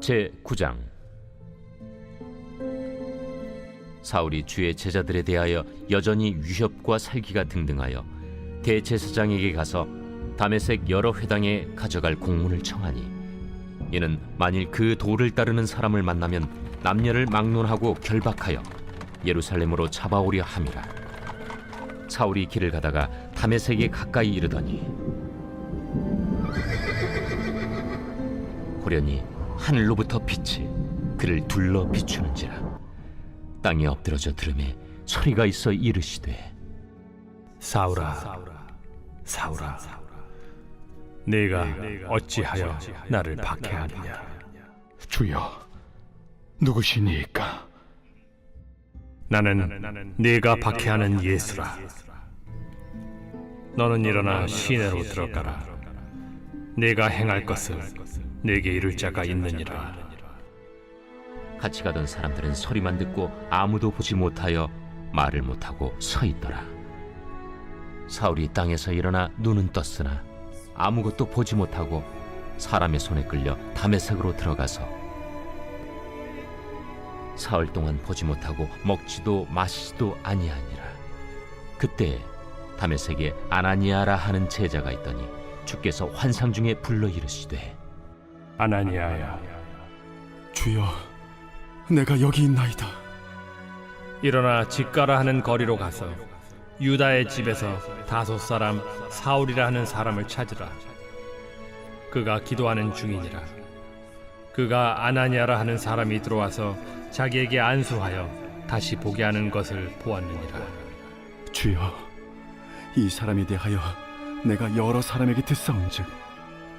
제 9장. 사울이 주의 제자들에 대하여 여전히 위협과 살기가 등등하여 대제사장에게 가서 다메섹 여러 회당에 가져갈 공문을 청하니 이는 만일 그 도를 따르는 사람을 만나면 남녀를 막론하고 결박하여 예루살렘으로 잡아오려 함이라. 사울이 길을 가다가 다메섹에 가까이 이르더니 호련히 하늘로부터 빛이 그를 둘러 비추는지라 땅에 엎드러져 들음에 소리가 있어 이르시되 사울아, 사울아, 내가 어찌하여 나를 박해하느냐? 주여, 누구시니까? 나는 네가 박해하는 예수라. 너는 일어나 시내로 들어가라. 내가 행할 것을 내게 이룰 자가 있느니라. 같이 가던 사람들은 소리만 듣고 아무도 보지 못하여 말을 못하고 서 있더라 사울이 땅에서 일어나 눈은 떴으나 아무것도 보지 못하고 사람의 손에 끌려 다메섹으로 들어가서 사흘 동안 보지 못하고 먹지도 마시지도 아니하니라 그때 다메섹에 아나니아라 하는 제자가 있더니 주께서 환상 중에 불러 이르시되 아나니아야, 주여, 내가 여기 있나이다. 일어나 집가라 하는 거리로 가서 유다의 집에서 다섯 사람 사울이라 하는 사람을 찾으라. 그가 기도하는 중이니라. 그가 아나니아라 하는 사람이 들어와서 자기에게 안수하여 다시 보게 하는 것을 보았느니라. 주여, 이 사람에 대하여 내가 여러 사람에게 듣사온즉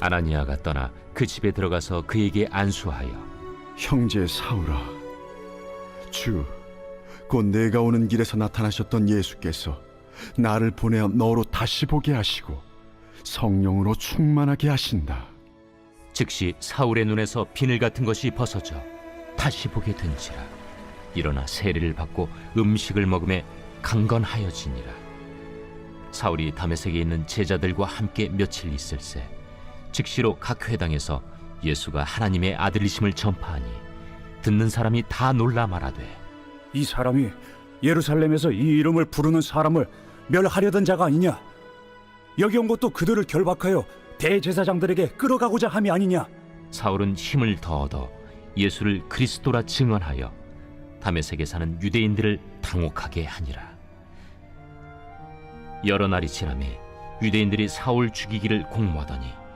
아나니아가 떠나 그 집에 들어가서 그에게 안수하여 형제 사울아, 주, 곧 내가 오는 길에서 나타나셨던 예수께서 나를 보내어 너로 다시 보게 하시고 성령으로 충만하게 하신다. 즉시 사울의 눈에서 비늘 같은 것이 벗어져 다시 보게 된지라 일어나 세례를 받고 음식을 먹음에 강건하여지니라 사울이 다메섹에 있는 제자들과 함께 며칠 있을새 즉시로 각 회당에서 예수가 하나님의 아들이심을 전파하니 듣는 사람이 다 놀라 말하되 이 사람이 예루살렘에서 이 이름을 부르는 사람을 멸하려던 자가 아니냐? 여기 온 것도 그들을 결박하여 대제사장들에게 끌어가고자 함이 아니냐? 사울은 힘을 더 얻어 예수를 그리스도라 증언하여 다메섹에 사는 유대인들을 당혹하게 하니라. 여러 날이 지남에 유대인들이 사울 죽이기를 공모하더니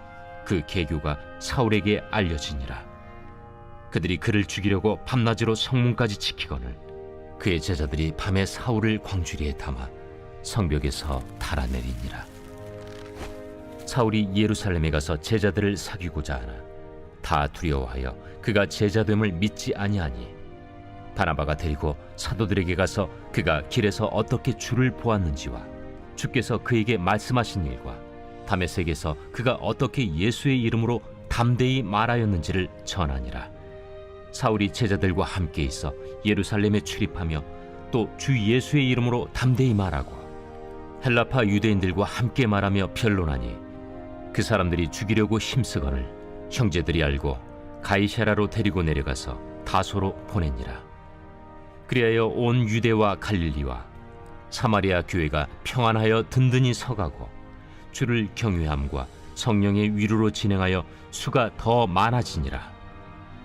그 계교가 사울에게 알려지니라. 그들이 그를 죽이려고 밤낮으로 성문까지 지키거늘 그의 제자들이 밤에 사울을 광주리에 담아 성벽에서 달아내리니라. 사울이 예루살렘에 가서 제자들을 사귀고자 하나 다 두려워하여 그가 제자됨을 믿지 아니하니 바나바가 데리고 사도들에게 가서 그가 길에서 어떻게 주를 보았는지와 주께서 그에게 말씀하신 일과 다메섹에서 그가 어떻게 예수의 이름으로 담대히 말하였는지를 전하니라 사울이 제자들과 함께 있어 예루살렘에 출입하며 또 주 예수의 이름으로 담대히 말하고 헬라파 유대인들과 함께 말하며 변론하니 그 사람들이 죽이려고 힘쓰거늘 형제들이 알고 가이샤라로 데리고 내려가서 다소로 보내니라. 그리하여 온 유대와 갈릴리와 사마리아 교회가 평안하여 든든히 서가고 주를 경외함과 성령의 위로로 진행하여 수가 더 많아지니라.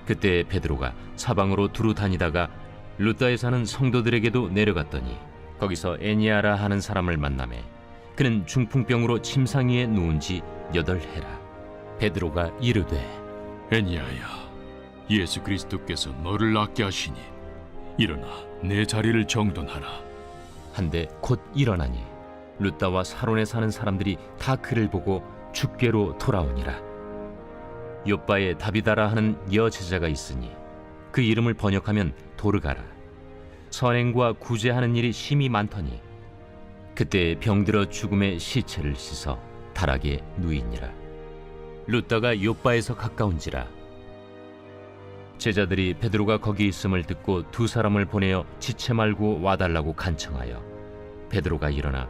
그때 베드로가 사방으로 두루 다니다가 루다에 사는 성도들에게도 내려갔더니 거기서 애니아라 하는 사람을 만나매 그는 중풍병으로 침상 위에 누운 지 여덟 해라. 베드로가 이르되 애니야야, 예수 그리스도께서 너를 낫게 하시니 일어나 내 자리를 정돈하라. 한데 곧 일어나니 루다와 사론에 사는 사람들이 다 그를 보고 죽게로 돌아오니라. 요빠에 다비다라 하는 여 제자가 있으니 그 이름을 번역하면 도르가라. 선행과 구제하는 일이 심히 많더니 그때 병들어 죽음의 시체를 씻어 다락에 누이니라. 루다가 요빠에서 가까운지라. 제자들이 베드로가 거기 있음을 듣고 두 사람을 보내어 지체 말고 와달라고 간청하여 베드로가 일어나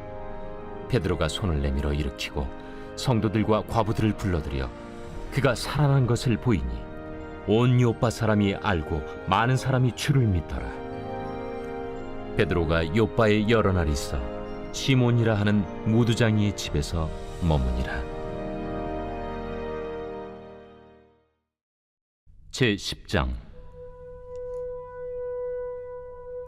베드로가 손을 내밀어 일으키고 성도들과 과부들을 불러들여 그가 살아난 것을 보이니 온 요빠 사람이 알고 많은 사람이 주를 믿더라. 베드로가 요빠에 여러 날 있어 시몬이라 하는 무두장이의 집에서 머무니라. 제 10장.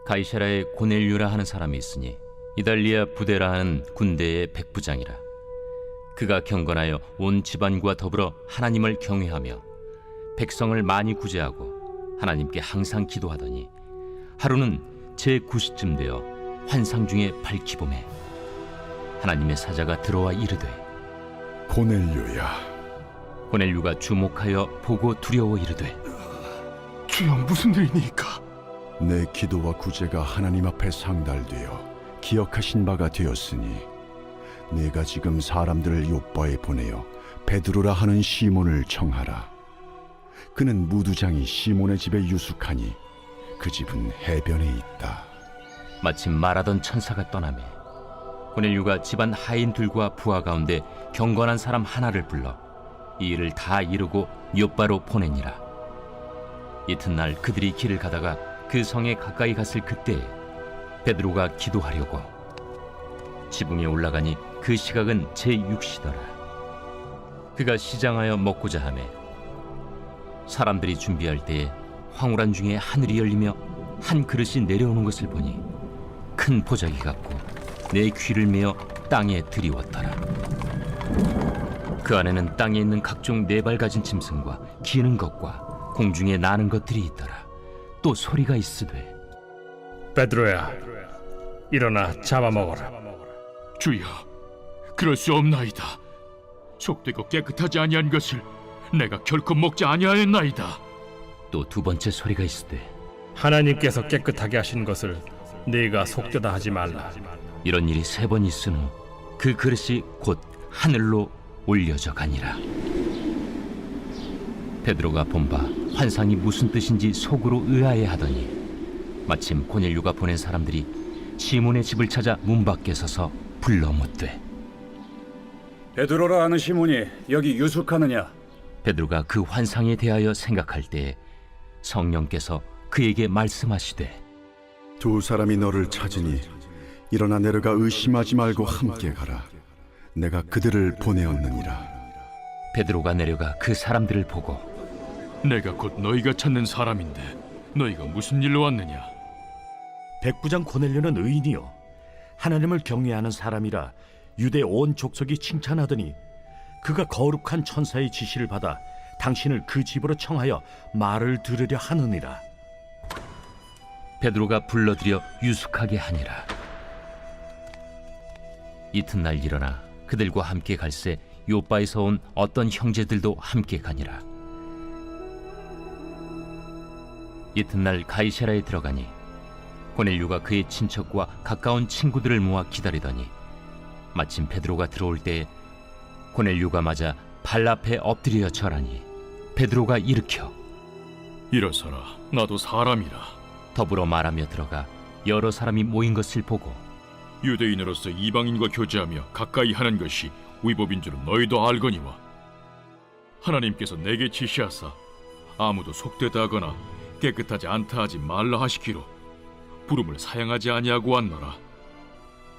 가이사라에 고넬류라 하는 사람이 있으니 이달리아 부대라 하는 군대의 백부장이라. 그가 경건하여 온 집안과 더불어 하나님을 경외하며 백성을 많이 구제하고 하나님께 항상 기도하더니 하루는 제 9시쯤 되어 환상 중에 밝히 봄에 하나님의 사자가 들어와 이르되 고넬료야 고넬류가 주목하여 보고 두려워 이르되 주여 무슨 일이니까? 내 기도와 구제가 하나님 앞에 상달되어 기억하신 바가 되었으니 내가 지금 사람들을 요바에 보내어 베드로라 하는 시몬을 청하라. 그는 무두장이 시몬의 집에 유숙하니 그 집은 해변에 있다. 마침 말하던 천사가 떠나매 고넬류가 집안 하인들과 부하 가운데 경건한 사람 하나를 불러 이 일을 다 이루고 요바로 보내니라. 이튿날 그들이 길을 가다가 그 성에 가까이 갔을 그때에 베드로가 기도하려고 지붕에 올라가니 그 시각은 제6시더라 그가 시장하여 먹고자 하매 사람들이 준비할 때에 황홀한 중에 하늘이 열리며 한 그릇이 내려오는 것을 보니 큰 보자기 같고 내 귀를 메어 땅에 들이웠더라. 그 안에는 땅에 있는 각종 네 발 가진 짐승과 기는 것과 공중에 나는 것들이 있더라. 또 소리가 있으되 베드로야, 일어나 잡아먹어라. 주여, 그럴 수 없나이다. 속되고 깨끗하지 아니한 것을 내가 결코 먹지 아니하였나이다. 또 두 번째 소리가 있으되 하나님께서 깨끗하게 하신 것을 네가 속되다 하지 말라. 이런 일이 세 번 있은 후 그 그릇이 곧 하늘로 올려져 가니라. 베드로가 본바 환상이 무슨 뜻인지 속으로 의아해하더니 마침 고넬류가 보낸 사람들이 시몬의 집을 찾아 문 밖에 서서 불러 묻되 베드로라 하는 시몬이 여기 유숙하느냐? 베드로가 그 환상에 대하여 생각할 때에 성령께서 그에게 말씀하시되 두 사람이 너를 찾으니 일어나 내려가 의심하지 말고 함께 가라 내가 그들을 보내었느니라 베드로가 내려가 그 사람들을 보고 내가 곧 너희가 찾는 사람인데 너희가 무슨 일로 왔느냐? 백부장 고넬료는 의인이요 하나님을 경외하는 사람이라 유대 온 족속이 칭찬하더니 그가 거룩한 천사의 지시를 받아 당신을 그 집으로 청하여 말을 들으려 하느니라 베드로가 불러들여 유숙하게 하니라. 이튿날 일어나 그들과 함께 갈새 요바에서 온 어떤 형제들도 함께 가니라. 이튿날 가이사라에 들어가니 고넬류가 그의 친척과 가까운 친구들을 모아 기다리더니 마침 베드로가 들어올 때에 고넬류가 맞아 발 앞에 엎드려 절하니 베드로가 일으켜 일어서라, 나도 사람이라. 더불어 말하며 들어가 여러 사람이 모인 것을 보고 유대인으로서 이방인과 교제하며 가까이 하는 것이 위법인 줄은 너희도 알거니와 하나님께서 내게 지시하사 아무도 속되다 하거나 깨끗하지 않다 하지 말라 하시기로 부름을 사양하지 아니하고 왔노라.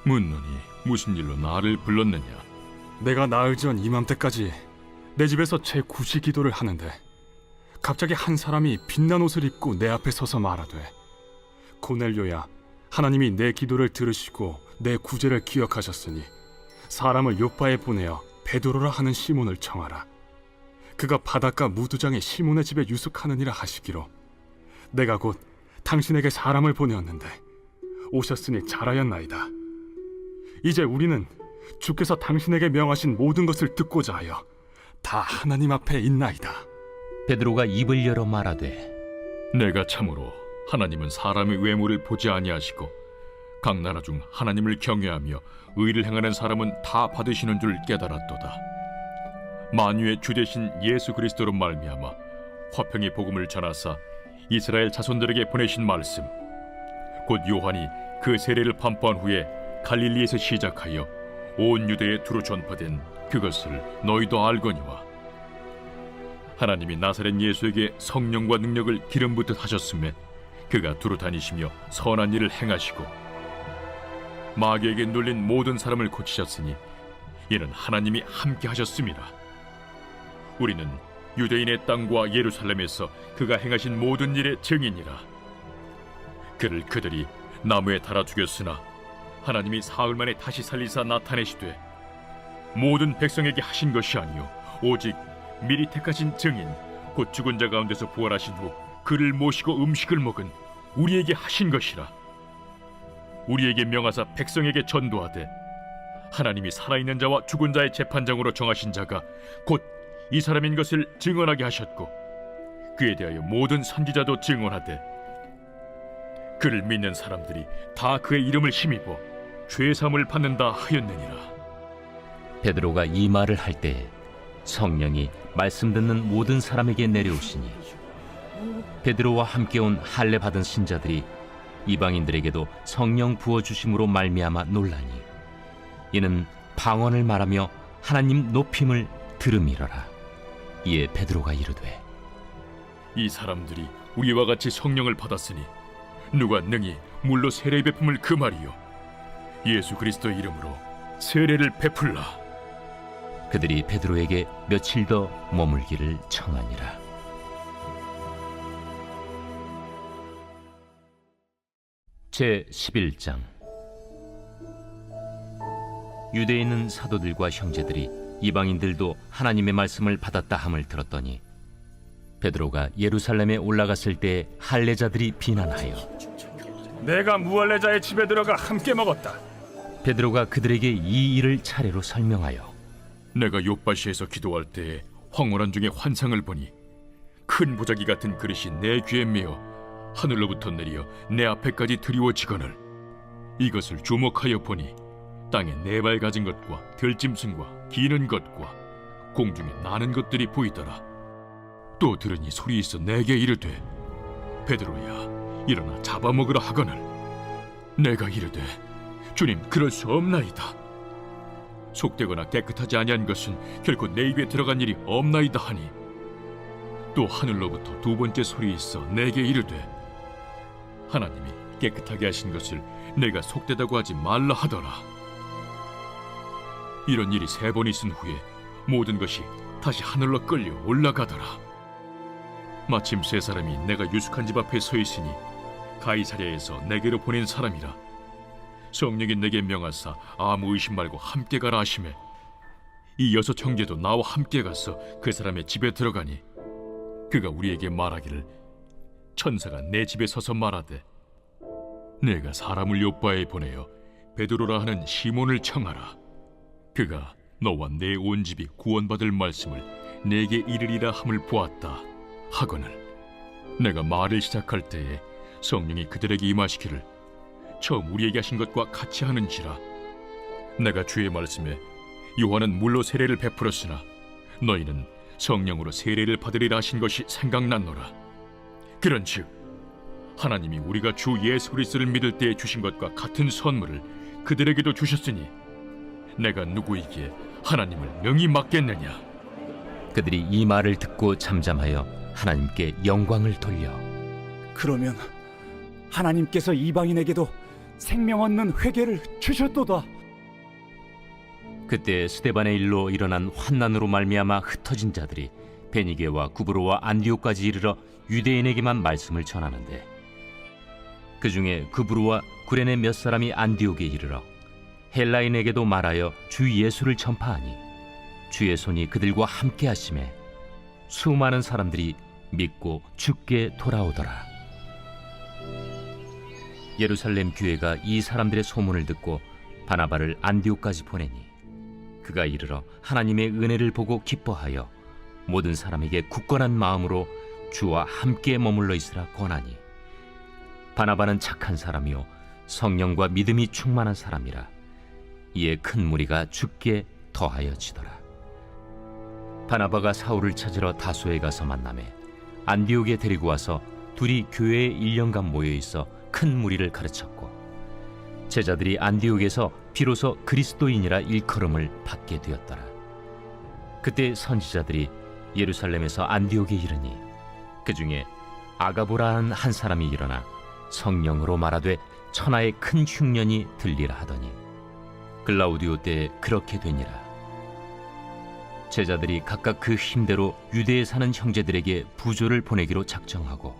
묻노니 무슨 일로 나를 불렀느냐? 내가 나을 전 이맘때까지 내 집에서 제 구시 기도를 하는데 갑자기 한 사람이 빛난 옷을 입고 내 앞에 서서 말하되 고넬료야 하나님이 내 기도를 들으시고 내 구제를 기억하셨으니 사람을 요바에 보내어 베드로라 하는 시몬을 청하라. 그가 바닷가 무두장에 시몬의 집에 유숙하느니라 하시기로 내가 곧 당신에게 사람을 보내었는데 오셨으니 잘하였나이다 이제 우리는 주께서 당신에게 명하신 모든 것을 듣고자 하여 다 하나님 앞에 있나이다 베드로가 입을 열어 말하되 내가 참으로 하나님은 사람의 외모를 보지 아니하시고 각 나라 중 하나님을 경외하며 의를 행하는 사람은 다 받으시는 줄 깨달았도다. 만유의 주 되신 예수 그리스도로 말미암아 화평의 복음을 전하사 이스라엘 자손들에게 보내신 말씀 곧 요한이 그 세례를 반포한 후에 갈릴리에서 시작하여 온 유대에 두루 전파된 그것을 너희도 알거니와 하나님이 나사렛 예수에게 성령과 능력을 기름 붓듯 하셨음에 그가 두루 다니시며 선한 일을 행하시고 마귀에게 눌린 모든 사람을 고치셨으니 이는 하나님이 함께 하셨습니다. 우리는 유대인의 땅과 예루살렘에서 그가 행하신 모든 일의 증인이라. 그를 그들이 나무에 달아 죽였으나 하나님이 사흘 만에 다시 살리사 나타내시되 모든 백성에게 하신 것이 아니요 오직 미리 택하신 증인 곧 죽은 자 가운데서 부활하신 후 그를 모시고 음식을 먹은 우리에게 하신 것이라 우리에게 명하사 백성에게 전도하되 하나님이 살아있는 자와 죽은 자의 재판장으로 정하신 자가 곧 이 사람인 것을 증언하게 하셨고 그에 대하여 모든 선지자도 증언하되 그를 믿는 사람들이 다 그의 이름을 힘입어 죄삼을 받는다 하였느니라. 베드로가 이 말을 할 때에 성령이 말씀 듣는 모든 사람에게 내려오시니 베드로와 함께 온 할례 받은 신자들이 이방인들에게도 성령 부어 주심으로 말미암아 놀라니 이는 방언을 말하며 하나님 높임을 들음이러라 이에 베드로가 이르되 이 사람들이 우리와 같이 성령을 받았으니 누가 능히 물로 세례 베품을 금하리요? 예수 그리스도 이름으로 세례를 베풀라. 그들이 베드로에게 며칠 더 머물기를 청하니라. 제 11장. 유대에 있는 사도들과 형제들이 이방인들도 하나님의 말씀을 받았다 함을 들었더니 베드로가 예루살렘에 올라갔을 때 할례자들이 비난하여 내가 무할레자의 집에 들어가 함께 먹었다. 베드로가 그들에게 이 일을 차례로 설명하여 내가 요바시에서 기도할 때에 황홀한 중에 환상을 보니 큰 보자기 같은 그릇이 내 귀에 메어 하늘로부터 내려 내 앞에까지 드리워지거늘 이것을 주목하여 보니 땅에 네 발 가진 것과 들짐승과 기는 것과 공중에 나는 것들이 보이더라. 또 들으니 소리 있어 내게 이르되 베드로야 일어나 잡아먹으라 하거늘. 내가 이르되 주님 그럴 수 없나이다. 속되거나 깨끗하지 아니한 것은 결코 내 입에 들어간 일이 없나이다 하니. 또 하늘로부터 두 번째 소리 있어 내게 이르되 하나님이 깨끗하게 하신 것을 내가 속되다고 하지 말라 하더라 이런 일이 세 번 있은 후에 모든 것이 다시 하늘로 끌려 올라가더라. 마침 세 사람이 내가 유숙한 집 앞에 서 있으니 가이사랴에서 내게로 보낸 사람이라. 성령이 내게 명하사 아무 의심 말고 함께 가라 하심에 이 여섯 형제도 나와 함께 가서 그 사람의 집에 들어가니 그가 우리에게 말하기를 천사가 내 집에 서서 말하되 내가 사람을 요바에 보내어 베드로라 하는 시몬을 청하라 그가 너와 내 온 집이 구원받을 말씀을 내게 이르리라 함을 보았다 하거늘 내가 말을 시작할 때에 성령이 그들에게 임하시기를 처음 우리에게 하신 것과 같이 하는지라 내가 주의 말씀에 요한은 물로 세례를 베풀었으나 너희는 성령으로 세례를 받으리라 하신 것이 생각났노라. 그런즉 하나님이 우리가 주 예수 그리스도를 믿을 때에 주신 것과 같은 선물을 그들에게도 주셨으니 내가 누구에게 하나님을 명히 맡겠느냐 그들이 이 말을 듣고 잠잠하여 하나님께 영광을 돌려 그러면 하나님께서 이방인에게도 생명 얻는 회개를 주셨도다. 그때 스데반의 일로 일어난 환난으로 말미암아 흩어진 자들이 베니게와 구브로와 안디오까지 이르러 유대인에게만 말씀을 전하는데 그 중에 구브로와 구레네 몇 사람이 안디옥에 이르러 헬라인에게도 말하여 주 예수를 전파하니 주의 손이 그들과 함께 하심에 수많은 사람들이 믿고 죽게 돌아오더라. 예루살렘 교회가 이 사람들의 소문을 듣고 바나바를 안디옥까지 보내니 그가 이르러 하나님의 은혜를 보고 기뻐하여 모든 사람에게 굳건한 마음으로 주와 함께 머물러 있으라 권하니 바나바는 착한 사람이요 성령과 믿음이 충만한 사람이라 이에 큰 무리가 죽게 더하여지더라 바나바가 사울을 찾으러 다소에 가서 만남에 안디옥에 데리고 와서 둘이 교회에 1년간 모여 있어 큰 무리를 가르쳤고 제자들이 안디옥에서 비로소 그리스도인이라 일컬음을 받게 되었더라. 그때 선지자들이 예루살렘에서 안디옥에 이르니 그 중에 아가보라는 한 사람이 일어나 성령으로 말하되 천하의 큰 흉년이 들리라 하더니 글라우디오 때에 그렇게 되니라. 제자들이 각각 그 힘대로 유대에 사는 형제들에게 부조를 보내기로 작정하고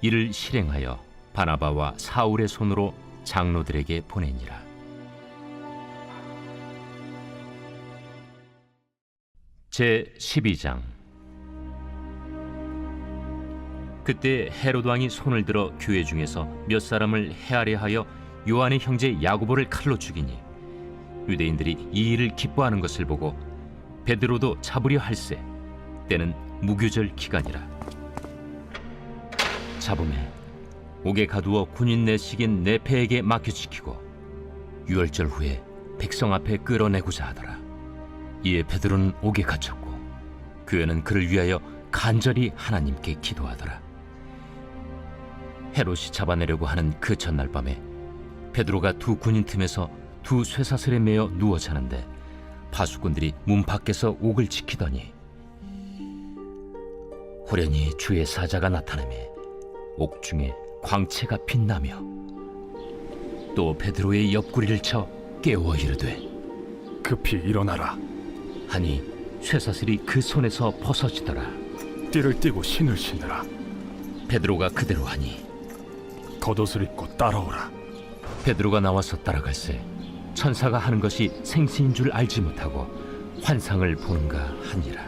이를 실행하여 바나바와 사울의 손으로 장로들에게 보내니라. 제 12장 그때 헤롯 왕이 손을 들어 교회 중에서 몇 사람을 헤아려 하여 요한의 형제 야고보를 칼로 죽이니 유대인들이 이 일을 기뻐하는 것을 보고 베드로도 잡으려 할세 때는 무교절 기간이라. 잡음에 옥에 가두어 군인 내식인 네페에게 맡겨 지키고 유월절 후에 백성 앞에 끌어내고자 하더라. 이에 베드로는 옥에 갇혔고 교회는 그를 위하여 간절히 하나님께 기도하더라. 헤롯이 잡아내려고 하는 그 전날 밤에 베드로가 두 군인 틈에서 두 쇠사슬에 매어 누워 자는데 파수꾼들이 문 밖에서 옥을 지키더니 호련히 주의 사자가 나타나매 옥중에 광채가 빛나며 또 베드로의 옆구리를 쳐 깨워 이르되 급히 일어나라. 하니 쇠사슬이 그 손에서 벗어지더라 띠를 띠고 신을 신으라. 베드로가 그대로 하니 겉옷을 입고 따라오라. 베드로가 나와서 따라갈새 천사가 하는 것이 생시인 줄 알지 못하고 환상을 보는가 하니라.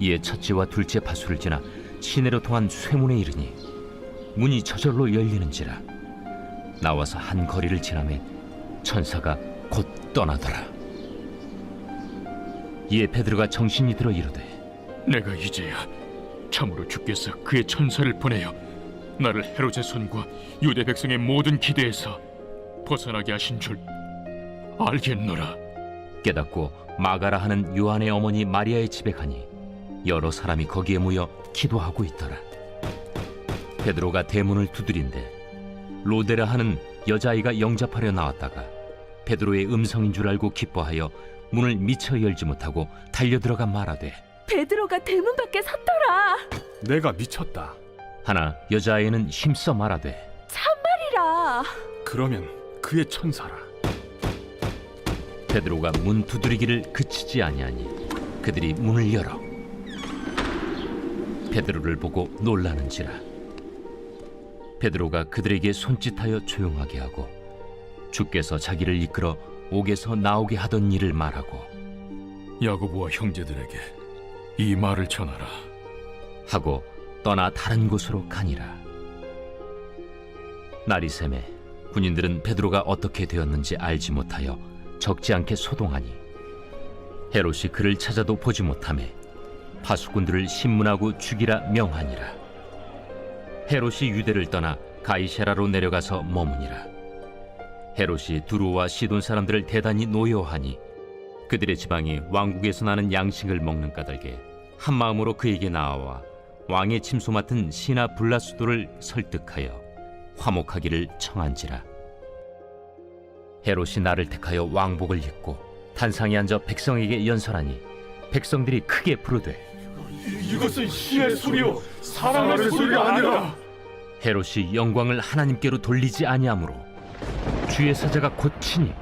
이에 첫째와 둘째 파수를 지나 시내로 통한 쇠문에 이르니 문이 저절로 열리는지라. 나와서 한 거리를 지나매 천사가 곧 떠나더라. 이에 베드로가 정신이 들어 이르되 내가 이제야 참으로 주께서 그의 천사를 보내어 나를 헤롯의 손과 유대 백성의 모든 기대에서 벗어나게 하신 줄 알겠노라. 깨닫고 마가라 하는 요한의 어머니 마리아의 집에 가니 여러 사람이 거기에 모여 기도하고 있더라. 베드로가 대문을 두드린데 로데라 하는 여자아이가 영접하려 나왔다가 베드로의 음성인 줄 알고 기뻐하여 문을 미처 열지 못하고 달려 들어가 말하되 베드로가 대문 밖에 섰더라. 내가 미쳤다. 하나 여자아이는 힘써 말하되 참말이라. 그러면 그의 천사라. 베드로가 문 두드리기를 그치지 아니하니 그들이 문을 열어 베드로를 보고 놀라는지라 베드로가 그들에게 손짓하여 조용하게 하고 주께서 자기를 이끌어 옥에서 나오게 하던 일을 말하고 야고보와 형제들에게 이 말을 전하라. 하고 떠나 다른 곳으로 가니라 날이 새매 군인들은 베드로가 어떻게 되었는지 알지 못하여 적지 않게 소동하니 헤롯이 그를 찾아도 보지 못하매 파수꾼들을 신문하고 죽이라 명하니라. 헤롯이 유대를 떠나 가이세라로 내려가서 머무니라. 헤롯이 두루와 시돈 사람들을 대단히 노여하니 그들의 지방이 왕국에서 나는 양식을 먹는 까닭에 한 마음으로 그에게 나아와 왕의 침소 맡은 시나 블라수도를 설득하여 화목하기를 청한지라 헤롯이 나를 택하여 왕복을 입고 단상에 앉아 백성에게 연설하니 백성들이 크게 부르되 이것은 신의 소리요 사람의 소리가 아니라. 헤롯이 영광을 하나님께로 돌리지 아니하므로 주의 사자가 곧치니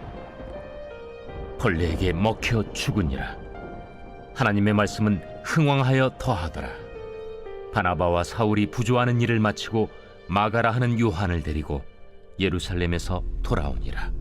벌레에게 먹혀 죽으니라 하나님의 말씀은 흥왕하여 더하더라. 바나바와 사울이 부조하는 일을 마치고 마가라 하는 요한을 데리고 예루살렘에서 돌아오니라.